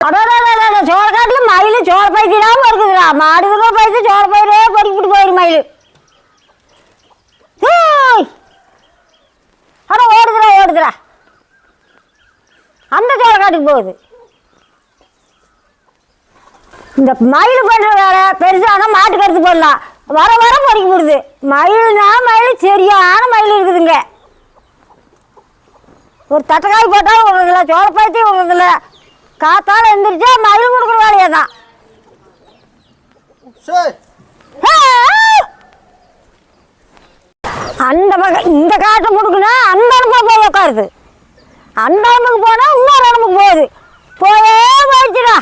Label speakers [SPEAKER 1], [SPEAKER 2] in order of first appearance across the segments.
[SPEAKER 1] அடடடடட, சோளக்காட்டுல மயில் சோள பைத்திடாம இருக்குதுடா. மாடுதுல பயிற்சி சோள பயிரே பொறிக்கிட்டு போயிரு மயில். ஏய்! ஓடுதுடா ஓடுதுடா. அந்த சோளக்காட்டுக்கு போகுது. இந்த மயில் பண்ணுற வேலை பெருசான மாட்டு கருத்து போடலாம். வர வர பொறுக்கி போடுது. மயில்னா மயில் சரியான மயில் இருக்குதுங்க. ஒரு தட்டக்காய் போட்டால் விடுறதில்ல சோளப்பழத்தையும் விடுறதில்ல காத்தால எந்திரிச்சா மயில் கொடுக்குற வேலையை தான் அந்த பக்கம் இந்த காட்டை முடுக்குனா அந்த இடமுக்கு போய் உட்காருது அந்த இடமுக்கு போனால் இன்னொரு இடமுக்கு போகுது. போயே போயிடுச்சுடா.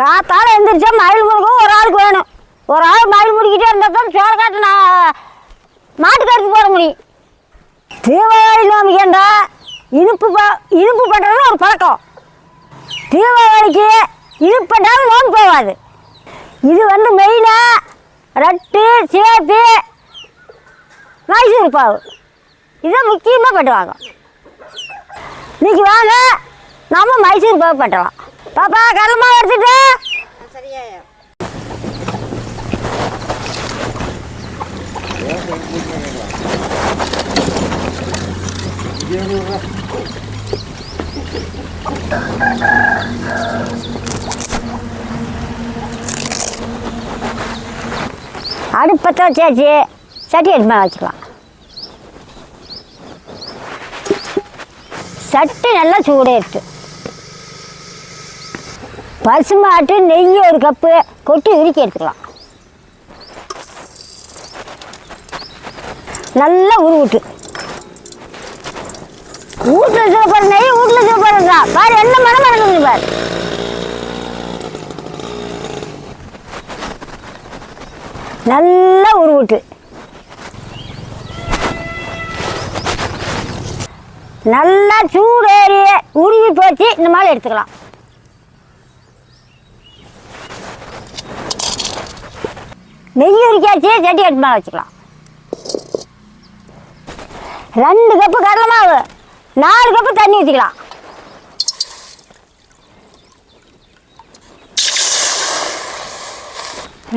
[SPEAKER 1] காத்தால எந்திரிச்சா மயில் முடுக்கும் ஒரு ஆளுக்கு வேணும். ஒரு ஆள் மயில் முடிக்கிட்டே இருந்தால் தான் சோற காட்டு நான் மாட்டுக்கருத்து போட முடியும். தீபாவளி நோம்பிக்கண்டா இனிப்பு ப இனிப்பு பண்ணுறது ஒரு பழக்கம். தீபாவளிக்கு இனிப்பு பண்ணாலும் நோம்பு போகாது. இது வந்து மெயினாக ரட்டு சேப்பு மைசூர் பாவு இதுதான் முக்கியமாக பண்ணுவாங்க இன்னைக்கு வாங்க நம்ம மைசூர் பாவு பண்ணுறோம் பாப்பா கடலமாக எடுத்துட்டு. அடுப்பத்தை வச்சாச்சு சட்டி எடுத்து மேலே வச்சுக்கலாம். சட்டி நல்லா சூடேறிட்டு பசுமாட்டு நெய் ஒரு கப்பு கொட்டி உருக்கி எடுத்துக்கலாம். நல்லா உருவிட்டு. வீட்டில் சூப்பர் நெய் வீட்டில் சூப்பர் தான். பாரு என்ன மனம் மறக்குது பாரு. நல்லா உருவிட்டு நல்லா சூடேறி உருவி போச்சு. இந்த மாதிரி எடுத்துக்கலாம். நெய் உரிக்காச்சு சட்டி எடுத்து மேலே வச்சுக்கலாம். ரெண்டு கப்பு கடலை மாவு. நாலு கப்பு தண்ணி ஊற்றிக்கலாம்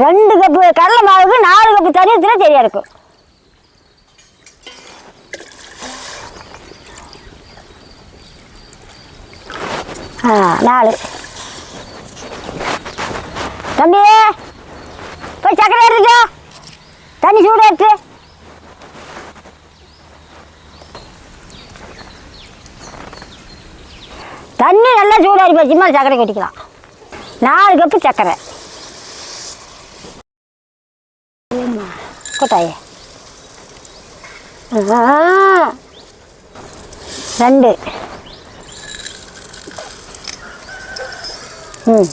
[SPEAKER 1] ரெண்டு கப்பு கடலை மாவுக்கு நாலு கப்பு தண்ணி ஊற்றினா சரியாக இருக்கும். ஆ நாலு. தம்பி போய் சக்கரை எடுத்துக்கோ. தண்ணி சூடு எடுத்து தண்ணி நல்லா சூடாகி போச்சு சக்கரை கொட்டிக்கலாம். நாலு கப்பு சக்கரை. கொட்டாயே. ரெண்டு. ம்.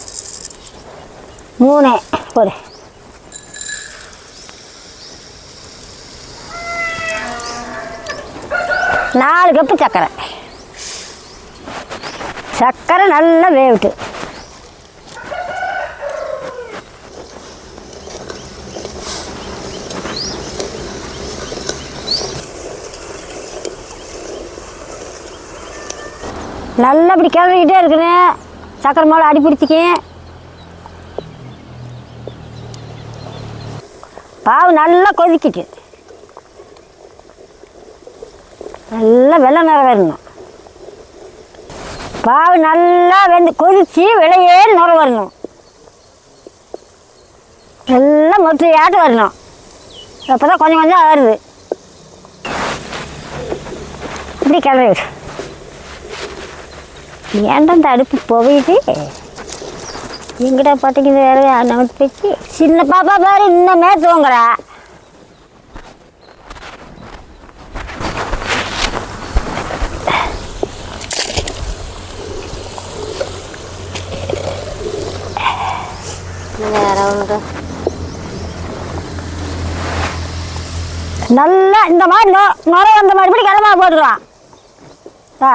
[SPEAKER 1] மூணு. போடு நாலு கப்பு சக்கரை. சக்கரை நல்லா வேவிட்டு நல்லா இப்படி கிளறிக்கிட்டே இருக்கணும் சக்கரை மேலே அடி பிடிச்சிக்கேன் பாவு நல்லா கொதிக்கிட்டு நல்லா வெள்ளை நிறம் வரணும் பாவு நல்லா வெந்து கொதிச்சு விலையே நுர வரணும். நல்லா மொட்டையாட்டு வரணும். அப்போ தான் கொஞ்சம் கொஞ்சம் வருது இப்படி கிளறி ஏன்டா இந்த அடுப்பு புகையுது? எங்கிட்ட பார்த்தீங்க வேறு நமக்கு போச்சு சின்ன பாப்பா பாரு இன்னமே தூங்குறா. நல்லா இந்த மாதிரி நோ நுர வந்த மாதிரி இப்படி கடமா போட்டுக்கலாம். ஆ.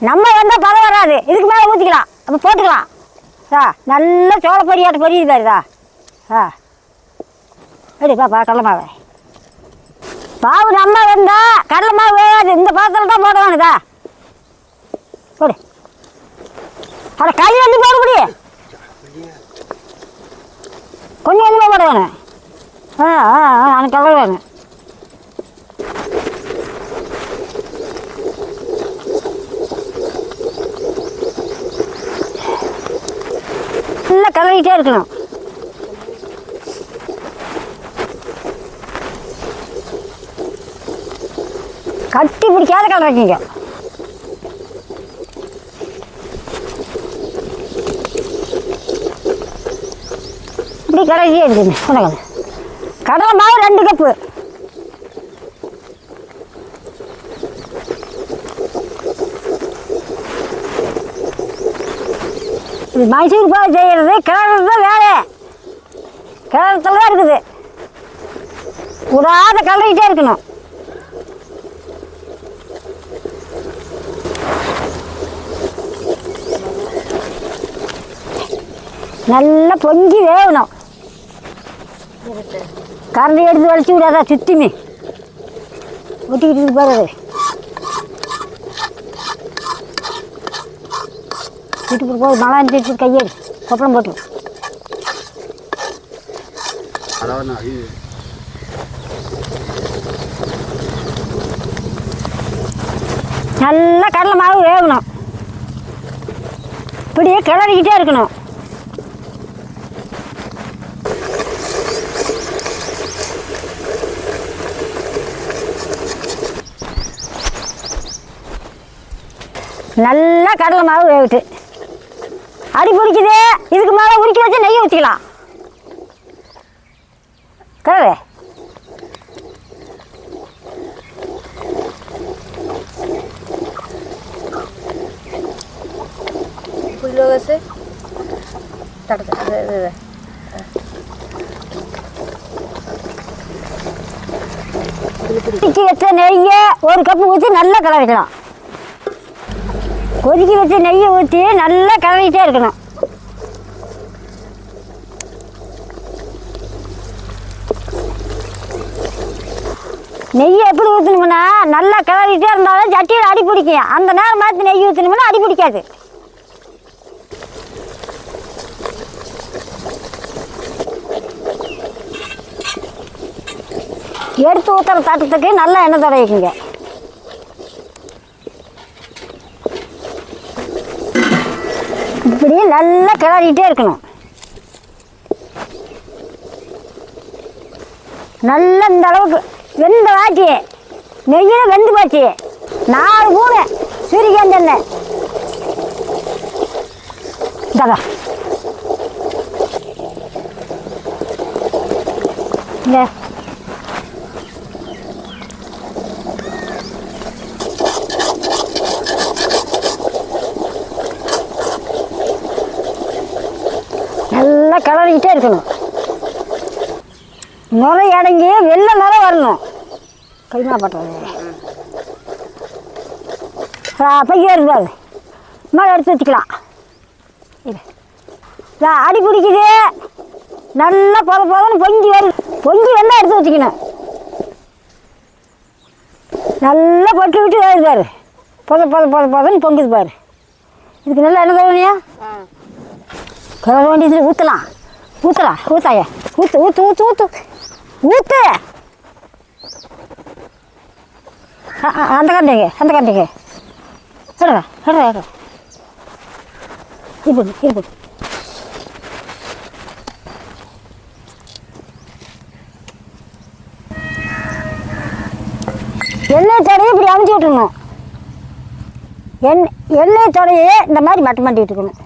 [SPEAKER 1] நம்ம வந்தால் பதம் வராது. இதுக்கு மேலே ஊற்றிக்கலாம் அப்போ போட்டுக்கலாம். ஆ நல்ல சோள பொரியாட்டு பொரியுது பாருதா ஆ. எடி பா கடலமாவை பாவு நம்ம வந்தால் கடலை மாவு வேகாது. இந்த பாத்திரம் தான் போட வேணுதா போடு. அட கை வந்து போடுபடி. முடியும் கொஞ்சம் கொஞ்சமாக போட ஆ ஆ ஆ எனக்கு கலர் வேணும்? நல்லா கலரிட்டே இருக்கணும். கட்டி பிடிக்காத கலர் இப்படி கலரியே இருக்குங்க உனக்கு கடலை மாவு ரெண்டு கப்பு இது மைசூர் பாவு செய்கிறது கிளறது தான் வேலை. கிளறத்துல தான் இருக்குது. விடாத கலரிக்கிட்டே இருக்கணும். நல்லா பொங்கி வேகணும். கரண்டி எடுத்து வலிச்சு விடாதா சுத்திமே. ஒட்டிக்கிட்டு இருக்கு பாரு வீட்டுக்கு போய் மழை அனுப்பிட்டு கையெடு கொப்பளம் போட்டு. நல்லா கடலை மாவு வேகணும். இப்படியே கிளறிக்கிட்டே இருக்கணும். நல்லா கடலை மாவு வேகுது அடி பிடிக்குது. இதுக்கு மேலே உருக்கி வச்சு நெய் ஊற்றிக்கலாம். கொதிக்க வச்ச நெய்யை ஒரு கப்பு ஊற்றி நல்லா கலரிக்கலாம் கொதிக்க வச்ச நெய்யை ஊற்றி நல்லா கலரிக்கிட்டே இருக்கணும். நெய்யை எப்படி ஊற்றணும்னா நல்லா கிளறிட்டே இருந்தாலும் சட்டியில் அடி பிடிக்கும். அந்த நேரம் மாற்றி நெய் ஊற்றணும்னா அடி பிடிக்காது. எடுத்து ஊற்றுற தட்டத்துக்கு நல்லா எண்ணெய் தடவிக்குங்க. செடியை நல்லா கிளறிட்டே இருக்கணும். நல்லா இந்த அளவுக்கு வெந்த வாட்டி நெய்யில் வெந்து போச்சு. நாலு மூணு சூரியகாந்தி எண்ணெய் இல்லை இந்த நல்லா கலரிக்கிட்டே இருக்கணும். நுரை அடங்கி வெள்ளை நுரை வரணும். கைமா பண்ணுறது அப்பையே இருக்காது மேலே எடுத்து வச்சுக்கலாம். இது அடி பிடிக்குது. நல்லா பொத பொதன்னு பொங்கி வருது பொங்கி வந்தால் எடுத்து வச்சுக்கணும். நல்லா பொட்டு விட்டு வருது பாரு. பொத பொத பொத பொதன்னு பொங்குது பாரு. இதுக்கு நல்லா என்ன தவணையா கரை வேண்டியது ஊற்றலாம் ஊற்றலாம் ஊத்தாய ஊற்று ஊற்று ஊற்று ஊற்று ஊற்று அந்த கண்டிங்க அந்த கண்டிங்க எடுறா எடுறா எடுறா இப்படி இப்படி எண்ணெய் தடையை இப்படி அமைச்சு விட்டுருணும் எண்ணெய் எண்ணெய் தடையை இந்த மாதிரி மட்டம் மாட்டி விட்டுக்கணும்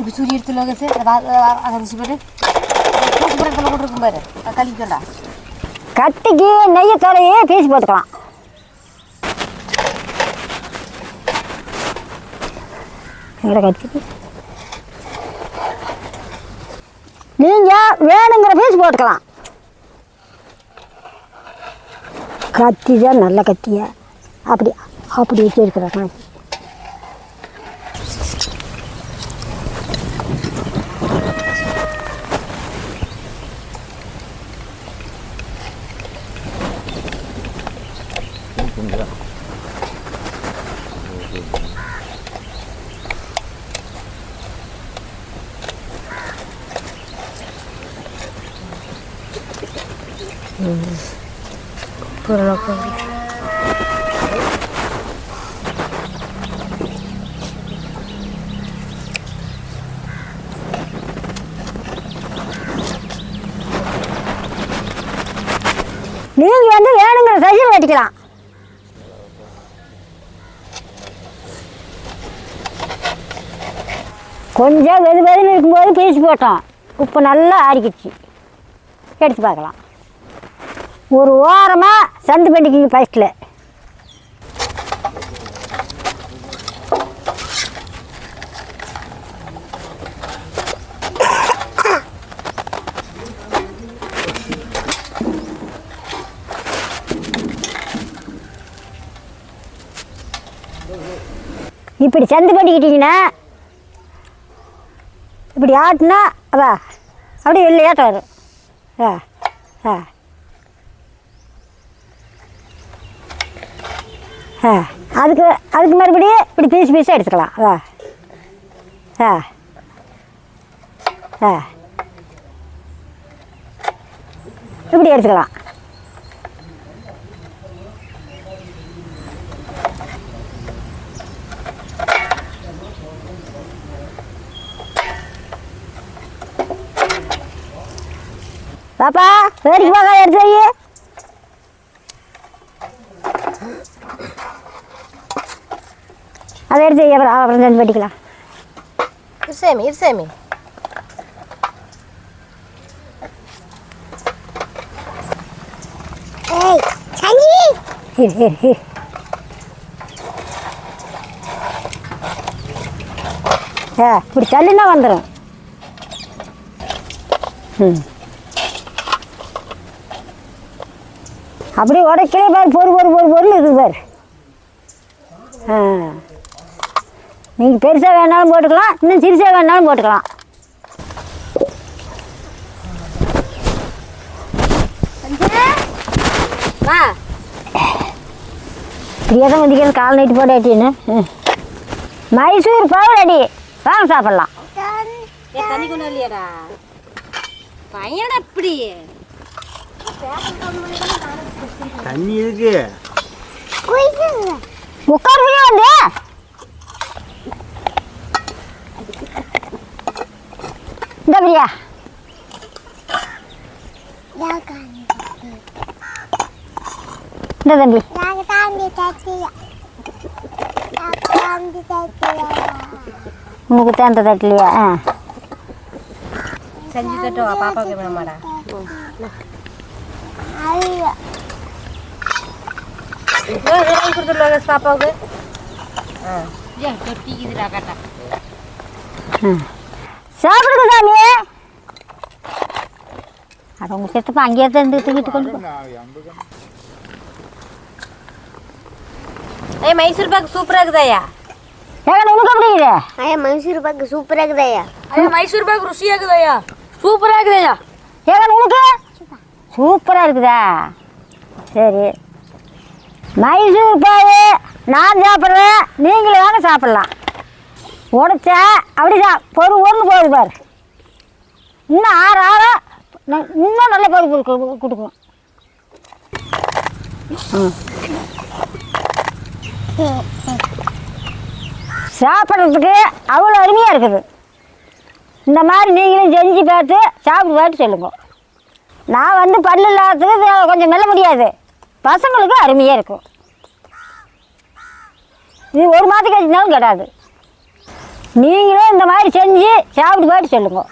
[SPEAKER 2] இப்போ சூரிய எடுத்துல வகை அதை சிப்பட்டு பூசிப்படத்தில் போட்டுருக்கும் பாரு அது கழிக்கண்டா
[SPEAKER 1] கத்திக்கு நெய்ய தடையே பேசி போட்டுக்கலாம் எங்களை கட்டிக்கு நீங்கள் வேணுங்கிற பீஸ் போட்டுக்கலாம் கத்தி தான் நல்ல கத்தியா அப்படி அப்படி வச்சுருக்குறேன் நீங்கள் வந்து வேணுங்கிற சைஸில் வெட்டிக்கலாம் கொஞ்சம் வெது வெதுன்னு இருக்கும்போது பீஸ் போட்டோம். உப்பு நல்லா ஆறிக்கிச்சு. எடுத்து பார்க்கலாம். ஒரு ஓரமாக சந்து பண்ணிக்கிங்க ஃபஸ்ட்டில் இப்படி சந்து பண்ணிக்கிட்டிங்கன்னா இப்படி ஆட்டினா அதா அப்படியே வெள்ளையாட்டம் வரும் ஆ ஆ. ஆ அதுக்கு அதுக்கு மறுபடியும் இப்படி பீஸ் பீஸாக எடுத்துக்கலாம். அதா ஆ ஆ. இப்படி எடுத்துக்கலாம். பாப்பா வேடிக்கை பார்க்க எடுத்து வை. அதை எடுத்து வை அப்புறம் அப்புறம் செஞ்சு வெட்டிக்கலாம்.
[SPEAKER 2] இருசாமி இருசாமி
[SPEAKER 1] இரு இரு இரு ஆ இப்படி தள்ளினா வந்துடும் ம். அப்படியே உடைக்கலே பாரு பொறு பொறு பொறு பொருள் இருக்குது பாரு. ஆ. நீங்கள் பெருசாக வேணாலும் போட்டுக்கலாம் இன்னும் சிறுசாக வேணாலும் போட்டுக்கலாம்.
[SPEAKER 2] வா.
[SPEAKER 1] இப்படியே தான் மதிக்கிறது கால் நைட்டு போட்டாட்டின்னு ம். மைசூர் பவுர் அடி வாங்க சாப்பிட்லாம்.
[SPEAKER 2] ஏ தண்ணி கொண்டு வரலையாடா? பையனா இப்படி
[SPEAKER 3] தண்ணி இருக்கு.
[SPEAKER 1] உட்கார் முடியும் வந்து? இந்த பிரியா. இந்த தம்பி. உனக்கு தான் இந்த தட்டிலையா? ஆ.
[SPEAKER 2] செஞ்சு தட்டுவா பாப்பாவுக்கு வேணாமாடா. வாங்கி கொடுத்துருவாங்க பாப்பாவுக்கு
[SPEAKER 1] சாப்பிடுங்க சாமி அது உங்கள் சித்தப்பா அங்கேயே தான் இருந்து தூக்கிட்டு கொண்டு போ.
[SPEAKER 2] மைசூர் பாக்கு சூப்பராக இருக்குதாயா
[SPEAKER 1] ஏங்க உனக்கு எப்படி இது
[SPEAKER 4] ஐயா மைசூர் பாக்கு சூப்பராக இருக்குதாய்யா
[SPEAKER 2] ஐயா மைசூர் பாக்கு ருசியாக இருக்குதாயா சூப்பராக இருக்குதாயா
[SPEAKER 1] ஏங்க உனக்கு சூப்பராக இருக்குதா சரி மைசூர் பாவு நான் சாப்பிட்றேன். நீங்களும் வாங்க சாப்பிட்லாம். உடைச்சா அப்படிதான். பொறு பொருள் போகுது பாரு. இன்னும் ஆறு ஆற இன்னும் நல்ல பொறுப்பு இருக்கு கொடுக்கணும். சாப்பிட்றதுக்கு அவ்வளோ அருமையாக இருக்குது. இந்த மாதிரி நீங்களும் செஞ்சு பார்த்து சாப்பிட்டு பார்த்து சொல்லுங்க. நான் வந்து பல்லு இல்லாததுக்கு கொஞ்சம் மெல்ல முடியாது. பசங்களுக்கு அருமையாக இருக்கும். இது ஒரு மாதம் கழிச்சினாலும் கெடாது. நீங்களே இந்த மாதிரி செஞ்சு சாப்பிட்டு பார்த்து சொல்லுங்கள்